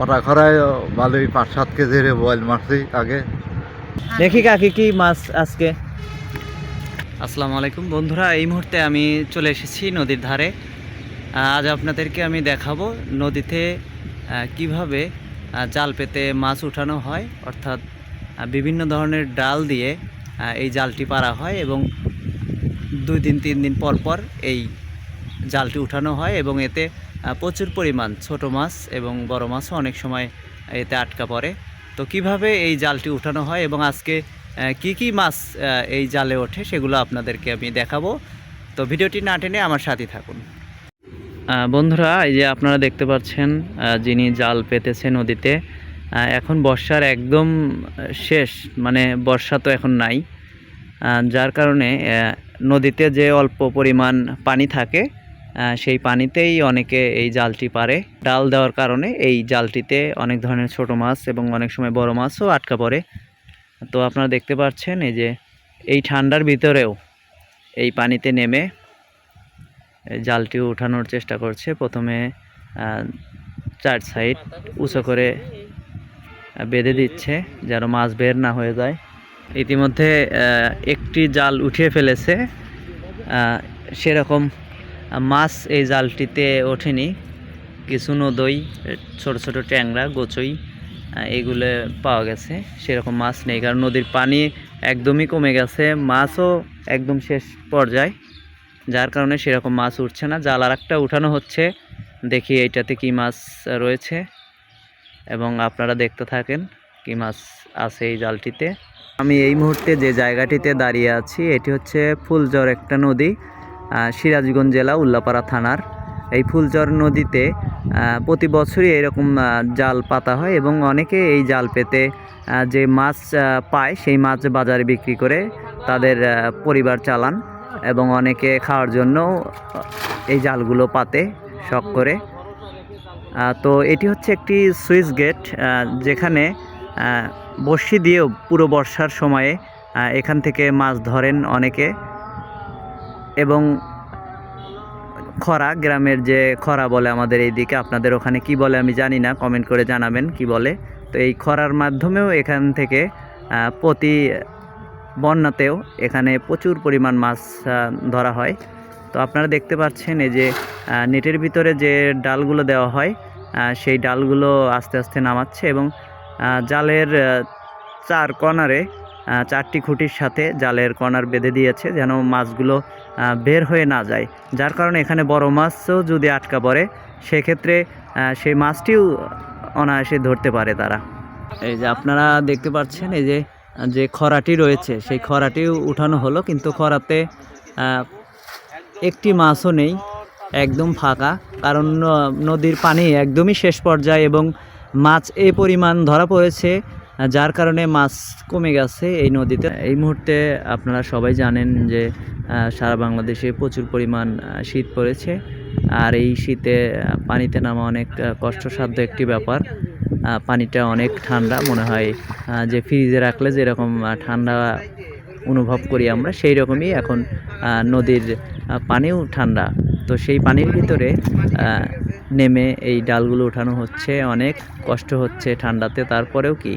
কটা খরায় ভালোই পাঁচ সাত কেজি রে বয়েল মারছি আগে। দেখি কাকি কি মাছ আজকে। আসসালামু আলাইকুম বন্ধুরা এই মুহূর্তে আমি চলে এসেছি নদীর ধারে। আজ আপনাদেরকে আমি দেখাবো নদীতে কীভাবে জাল পেতে মাছ উঠানো হয় অর্থাৎ বিভিন্ন ধরনের ডাল দিয়ে এই জালটি পারা হয় এবং দুই দিন তিন দিন পর পর এই জালটি উঠানো হয় এবং এতে প্রচুর পরিমাণ, ছোট মাছ এবং বড় মাছও অনেক সময় এতে আটকা পড়ে। তো কীভাবে এই জালটি উঠানো হয় এবং আজকে কি কি মাছ এই জালে ওঠে সেগুলো আপনাদেরকে আমি দেখাবো। তো ভিডিওটি না টেনে আমার সাথে থাকুন। বন্ধুরা, এই যে আপনারা দেখতে পাচ্ছেন যিনি জাল পেতেছে নদীতে এখন বর্ষার একদম শেষ মানে বর্ষা তো এখন নাই। যার কারণে নদীতে যে অল্প পরিমাণ পানি থাকে সেই পানিতেই অনেকে এই জালটি পারে। ডাল দেওয়ার কারণে এই জালটিতে অনেক ধরনের ছোট মাছ এবং অনেক সময় বড় মাছও আটকা পড়ে। তো আপনারা দেখতে পাচ্ছেন এই যে এই ঠান্ডার ভিতরেও এই পানিতে নেমে জালটি উঠানোর চেষ্টা করছে। প্রথমে চার সাইড উঁচু করে বেঁধে দিচ্ছে যেন মাছ বের না হয়ে যায়। ইতিমধ্যে একটি জাল উঠিয়ে ফেলেছে। সেরকম মাছ এই জালটিতে ওঠেনি। কিছু নদই, ছোট ছোট ট্যাংরা, গোচই এগুলো পাওয়া গেছে। সেরকম মাছ নেই, কারণ নদীর পানি একদমই কমে গেছে। মাছও একদম শেষ পর্যায়ে, যার কারণে সেরকম মাছ উঠছে না। জাল আর একটা উঠানো হচ্ছে। দেখি এইটাতে কি মাছ রয়েছে। এবং আপনারা দেখতে থাকেন কি মাছ আছে এই জালটিতে। আমি এই মুহূর্তে যে জায়গাটিতে দাঁড়িয়ে আছি, এটি হচ্ছে ফুলজর একটা নদী। সিরাজগঞ্জ জেলা, উল্লাপাড়া থানার। এই ফুলচর নদীতে প্রতি বছরই এরকম জাল পাতা হয় এবং অনেকে এই জাল পেতে যে মাছ পায় সেই মাছ বাজারে বিক্রি করে তাদের পরিবার চালান এবং অনেকে খাওয়ার জন্য এই জালগুলো পাতে, শখ করে। তো এটি হচ্ছে একটি সুইচ গেট যেখানে বড়শি দিয়েও পুরো বর্ষার সময়ে এখান থেকে মাছ ধরেন অনেকে। এবং খরা গ্রামের যে খরা বলে আমাদের এই দিকে, আপনাদের ওখানে কি বলে আমি জানি না কমেন্ট করে জানাবেন কি বলে। তো এই খরার মাধ্যমেও এখান থেকে প্রতি বন্যাতেও এখানে প্রচুর পরিমাণ মাছ ধরা হয়। তো আপনারা দেখতে পাচ্ছেন এই যে নেটের ভিতরে যে ডালগুলো দেওয়া হয় সেই ডালগুলো আস্তে আস্তে নামাচ্ছে এবং জালের চার কর্নারে চারটি খুঁটির সাথে জালের কর্নার বেঁধে দিয়েছে যেন মাছগুলো বের হয়ে না যায়। যার কারণে এখানে বড় মাছও যদি আটকা পড়ে, সেক্ষেত্রে সেই মাছটিও অনায়াসে ধরতে পারে তারা। এই যে আপনারা দেখতে পাচ্ছেন, এই যে যে খরাটি রয়েছে, সেই খরাটিও উঠানো হলো, কিন্তু খরাতে একটি মাছও নেই, একদম ফাঁকা। কারণ নদীর পানি একদমই শেষ পর্যায়ে এবং মাছ এ পরিমাণ ধরা পড়েছে যার কারণে মাছ কমে গেছে এই নদীতে। এই মুহূর্তে আপনারা সবাই জানেন যে সারা বাংলাদেশে প্রচুর পরিমাণ শীত পড়েছে। আর এই শীতে পানিতে নামা অনেক কষ্টসাধ্য একটি ব্যাপার। পানিটা অনেক ঠান্ডা মনে হয় যে ফ্রিজে রাখলে যেরকম ঠান্ডা অনুভব করি আমরা, সেই রকমই এখন নদীর পানিও ঠান্ডা। তো সেই পানির ভিতরে নেমে এই ডালগুলো উঠানো হচ্ছে, অনেক কষ্ট হচ্ছে ঠান্ডাতে। তারপরেও কি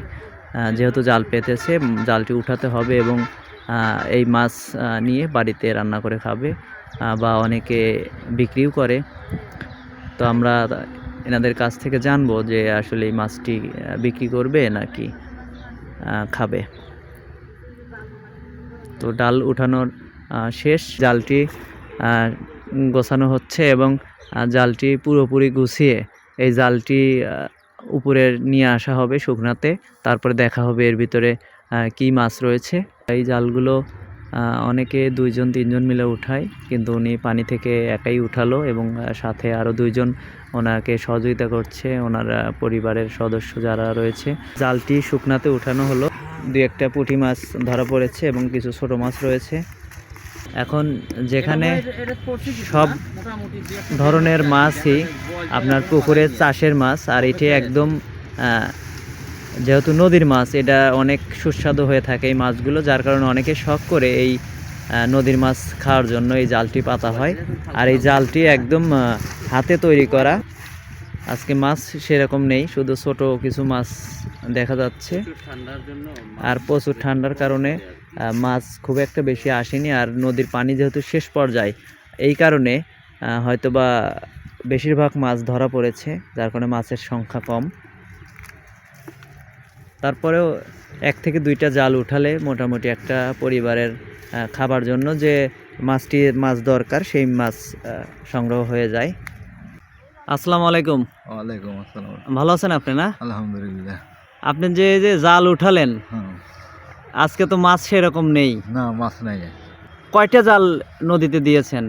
যেহেতু জাল পেতেছে জালটি উঠাতে হবে এবং এই মাছ নিয়ে বাড়িতে রান্না করে খাবে বা অনেকে বিক্রিও করে। তো আমরা এনাদের কাছ থেকে জানব যে আসলে এই মাছটি বিক্রি করবে নাকি খাবে। তো ডাল উঠানোর শেষ, জালটি গোছানো হচ্ছে এবং জালটি পুরোপুরি গুছিয়ে, এই জালটি উপরে নিয়ে আসা হবে শুকনাতে, তারপরে দেখা হবে এর ভিতরে কি মাছ রয়েছে। এই জালগুলো অনেকে দুইজন, তিনজন মিলে উঠায়, কিন্তু উনি পানি থেকে একাই উঠালো এবং সাথে আরও দুইজন ওনাকে সহযোগিতা করছে, ওনার পরিবারের সদস্য যারা রয়েছে। জালটি শুকনাতে উঠানো হলো। দু একটা পুঁটি মাছ ধরা পড়েছে এবং কিছু ছোট মাছ রয়েছে। এখন যেখানে সব ধরনের মাছই আপনার পুকুরের চাষের মাছ আর এটি একদম যেহেতু নদীর মাছ এটা অনেক সুস্বাদু হয়ে থাকে এই মাছগুলো যার কারণে অনেকে শখ করে এই নদীর মাছ খাওয়ার জন্য এই জালটি পাতা হয়। আর এই জালটি একদম হাতে তৈরি করা। আজকে মাছ সেরকম নেই শুধু ছোট কিছু মাছ দেখা যাচ্ছে। আর প্রচুর ঠান্ডার কারণে মাছ খুব একটা বেশি আসেনি আর নদীর পানি যেহেতু শেষ পর্যায়ে এই কারণে হয়তোবা বেশিরভাগ মাছ ধরা পড়েছে যার কারণে মাছের সংখ্যা কম। তারপরেও এক থেকে দুইটা জাল উঠালে মোটামুটি একটা পরিবারের খাবার জন্য যে মাছটি মাছ দরকার সেই মাছ সংগ্রহ হয়ে যায়। আসসালামু আলাইকুম। ওয়ালাইকুম আসসালাম। ভালো আছেন আপনি না? আলহামদুলিল্লাহ। আপনি যে যে জাল উঠালেন আজকে তো মাছ সেরকম নেই। না মাছ নাই। কয়টা জাল নদীতে দিয়েছেন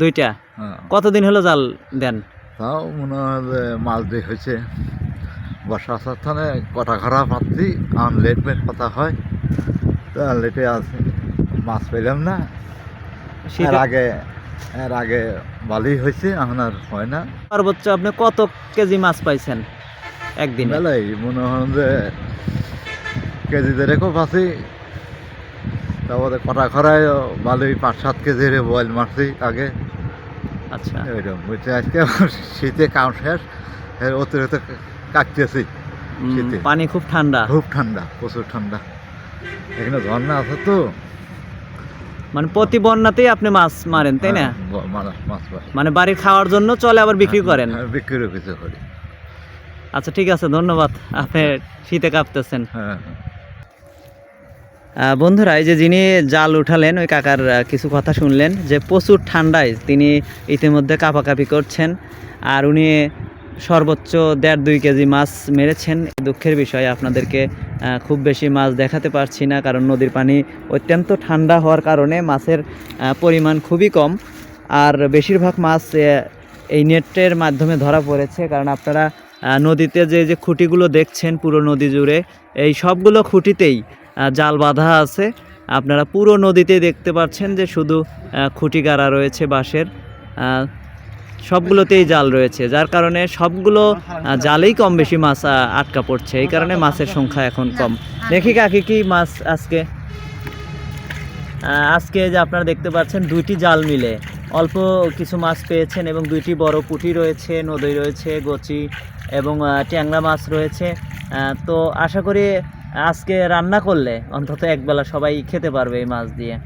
দুইটা। হ্যাঁ। কতদিন হলো জাল দেন? তাও মনে হয় মাছ দিয়ে হয়েছে। বর্ষা আসার থানে কটা খরা পাচ্ছি কারণ লেট মেট পাতা হয়। তা লেটে আছে। মাছ পেলাম না। এর আগে এর আগে ভালোই হয়েছে এখন আর হয় না? সর্বোচ্চ আপনি কত কেজি মাছ পাইছেন একদিন? বেলাই মনে হয় যে কেজি দেড়েকও পাচ্ছি। তারপরে কটা খরায় ভালোই পাঁচ সাত কেজির বয়েল মারছি আগে। আচ্ছা। ওইরকম বুঝছে আজকে শীতে কাম শেষ এর অতিরিক্ত কাটতেছি শীতে। পানি খুব ঠান্ডা। খুব ঠান্ডা প্রচুর ঠান্ডা। এখানে ঝর্ণা আছে তো। মানে প্রতি বন্যাতেই আপনি মাছ মারেন তাই না? হ্যাঁ। মানে বাড়ির খাওয়ার জন্য চলে আবার বিক্রি করেন? হ্যাঁ, বিক্রিও কিছু করি। আচ্ছা ঠিক আছে ধন্যবাদ। আপনি শীতে কাঁপতেছেন। হ্যাঁ বন্ধুরা এই যে যিনি জাল উঠালেন ওই কাকার কিছু কথা শুনলেন যে প্রচুর ঠান্ডায় তিনি ইতিমধ্যে কাঁপাকাঁপি করছেন। আর উনি সর্বোচ্চ দেড় দুই কেজি মাছ মেরেছেন। দুঃখের বিষয়, আপনাদেরকে খুব বেশি মাছ দেখাতে পারছি না, কারণ নদীর পানি অত্যন্ত ঠান্ডা হওয়ার কারণে মাছের পরিমাণ খুবই কম। আর বেশিরভাগ মাছ এই নেটের মাধ্যমে ধরা পড়েছে, কারণ আপনারা নদীতে যে যে খুঁটিগুলো দেখছেন, পুরো নদী জুড়ে, এই সবগুলো খুঁটিতেই জাল বাঁধা আছে। আপনারা পুরো নদীতে দেখতে পাচ্ছেন যে শুধু খুঁটি গাড়া রয়েছে বাঁশের। সবগুলোতেই জাল রয়েছে, যার কারণে সবগুলো জালেই কম বেশি মাছ আটকা পড়ছে। এই কারণে মাছের সংখ্যা এখন কম। দেখি কাকি, কি মাছ আজকে? আজকে যে আপনারা দেখতে পাচ্ছেন, দুইটি জাল মিলে। অল্প কিছু মাছ পেয়েছেন এবং দুইটি বড় পুঁটি রয়েছে, নদী রয়েছে, গচি এবং ট্যাংরা মাছ রয়েছে। তো আশা করি আজকে রান্না করলে অন্তত একবেলা সবাই খেতে পারবে এই মাছ দিয়ে।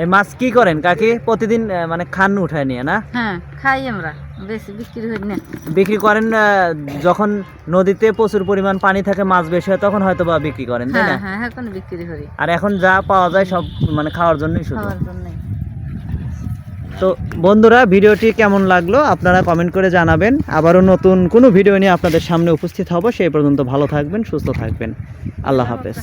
এই মাছ কি করেন কাকি? প্রতিদিন মানে খান উঠায় নিয়ে না? হ্যাঁ খাই আমরা। বেশি বিক্রি হই না। বিক্রি করেন যখন নদীতে প্রচুর পরিমাণ পানি থাকে মাছ বেশি হয় তখন হয়তো বা বিক্রি করেন তাই হ্যাঁ না? হ্যাঁ এখন বিক্রি করি। আর এখন যা পাওয়া যায় সব মানে খাওয়ার জন্যই শুধু। খাওয়ার জন্য তো বন্ধুরা ভিডিওটি কেমন লাগল আপনারা কমেন্ট করে জানাবেন। আবারও নতুন কোনো ভিডিও নিয়ে আপনাদের সামনে উপস্থিত হব সেই পর্যন্ত ভালো থাকবেন সুস্থ থাকবেন। আল্লাহ হাফেজ।